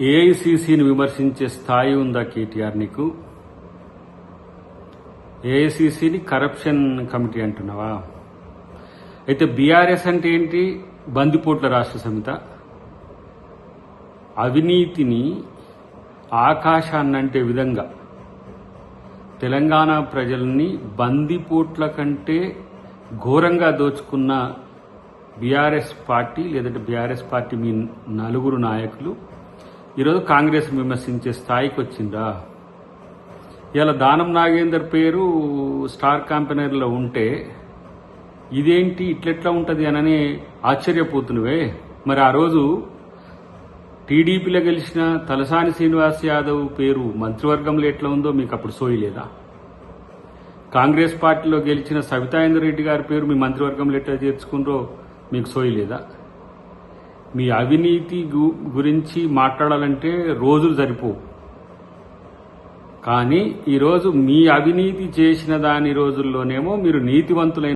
ఏఐసిసిని విమర్శించే స్థాయి ఉందా కేటీఆర్ నీకు? ఏఐసిసిని కరప్షన్ కమిటీ అంటున్నావా? అయితే బీఆర్ఎస్ అంటే ఏంటి? బందిపోట్ల రాష్ట్ర సమిత. అవినీతిని ఆకాశాన్నంటే విధంగా తెలంగాణ ప్రజల్ని బందిపోట్ల కంటే ఘోరంగా దోచుకున్న బీఆర్ఎస్ పార్టీ లేదంటే బీఆర్ఎస్ పార్టీ మీ నలుగురు నాయకులు ఈరోజు కాంగ్రెస్ విమర్శించే స్థాయికి వచ్చిందా? ఇలా దానం నాగేందర్ పేరు స్టార్ క్యాంపెనర్లో ఉంటే ఇదేంటి ఇట్లెట్లా ఉంటుంది అనని ఆశ్చర్యపోతున్నవే. మరి ఆ రోజు టీడీపీలో గెలిచిన తలసాని శ్రీనివాస్ యాదవ్ పేరు మంత్రివర్గంలో ఎట్లా ఉందో మీకు అప్పుడు సోయలేదా? కాంగ్రెస్ పార్టీలో గెలిచిన సవితాయేందర్ రెడ్డి గారి పేరు మీ మంత్రివర్గంలో ఎట్లా చేర్చుకుందో మీకు సోయలేదా? మీ అవినీతి గు- గురించి మాట్లాడాలంటే రోజులు సరిపోవు. కానీ ఈరోజు మీ అవినీతి చేసిన దాని రోజుల్లోనేమో మీరు నీతివంతులైన